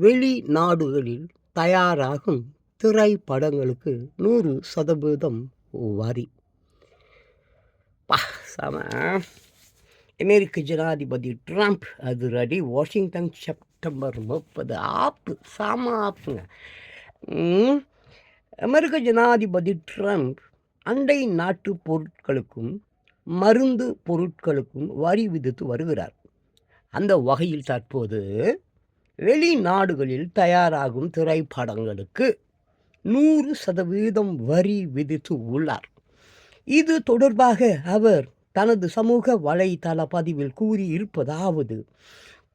வெளிநாடுகளில் தயாராகும் திரைப்படங்களுக்கு நூறு சதவீதம் வரி. பா சம. அமெரிக்க ஜனாதிபதி ட்ரம்ப் அதிரடி வாஷிங்டன் செப்டம்பர் முப்பது. ஆப்பு சாம ஆப்புங்க. அமெரிக்க ஜனாதிபதி ட்ரம்ப் அண்டை நாட்டு பொருட்களுக்கும் மருந்து பொருட்களுக்கும் வரி விதித்து வருகிறார். அந்த வகையில் தற்போது வெளிநாடுகளில் தயாராகும் திரைப்படங்களுக்கு நூறு சதவீதம் வரி விதித்து உள்ளார். இது தொடர்பாக அவர் தனது சமூக வலைதள பதிவில் கூறியிருப்பதாவது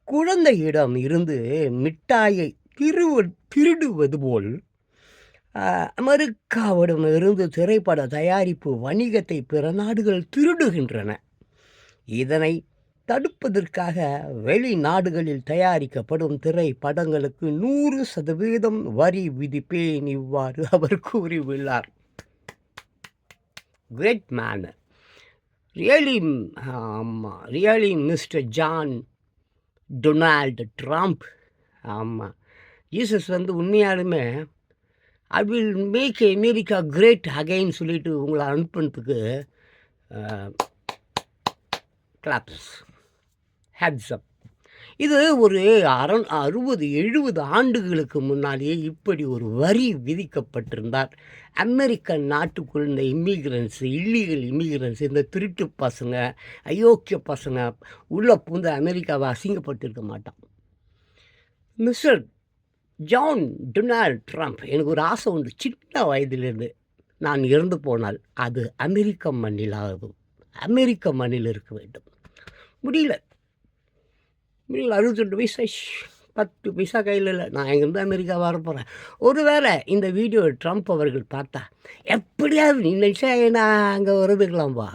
குழந்தையிடம் இருந்து மிட்டாயை திருவ திருடுவது போல் அமெரிக்காவிடம் இருந்து திரைப்பட தயாரிப்பு வணிகத்தை பிற நாடுகள் திருடுகின்றன. இதனை தடுப்பதற்காக வெளிநாடுகளில் தயாரிக்கப்படும் திரைப்படங்களுக்கு நூறு சதவீதம் வரி விதிப்பேன் இவ்வாறு அவர் கூறியுள்ளார். கிரேட் மேன் ரியலி ஆமாம் really mister John Donald Trump ஆமாம் ஜீசஸ் வந்து உண்மையாலுமே I will make America great again சொல்லிட்டு உங்களை அனுப்புனதுக்கு கிளாப்ஸ் ஹேட்ஸப் இது ஒரு அரண் அறுபது எழுபது ஆண்டுகளுக்கு முன்னாலேயே இப்படி ஒரு வரி விதிக்கப்பட்டிருந்தார். அமெரிக்க நாட்டுக்குள் இந்த இம்மிகிரன்ஸ் இல்லீகல் இம்மிகிரன்ஸ் இந்த திருட்டு பசங்க அயோக்கிய பசங்க உள்ளே பூந்து அமெரிக்காவை அசிங்கப்பட்டிருக்க மாட்டான். மிஸ்டர் ஜான் டொனால்ட் ட்ரம்ப் எனக்கு ஒரு ஆசை உண்டு. சின்ன வயதிலிருந்து நான் இறந்து போனால் அது அமெரிக்க மண்ணிலாகும் அமெரிக்க மண்ணில் இருக்க வேண்டும். முடியல. இல்லை அறுபத்தெட்டு பைசா பத்து பைசா கையில் இல்லை. நான் எங்கேருந்து அமெரிக்கா வர போகிறேன் ஒருவேளை இந்த வீடியோ ட்ரம்ப் அவர்கள் பார்த்தா எப்படியாவது நீ நினச்சா நான் அங்கே வருதுக்கலாம்பா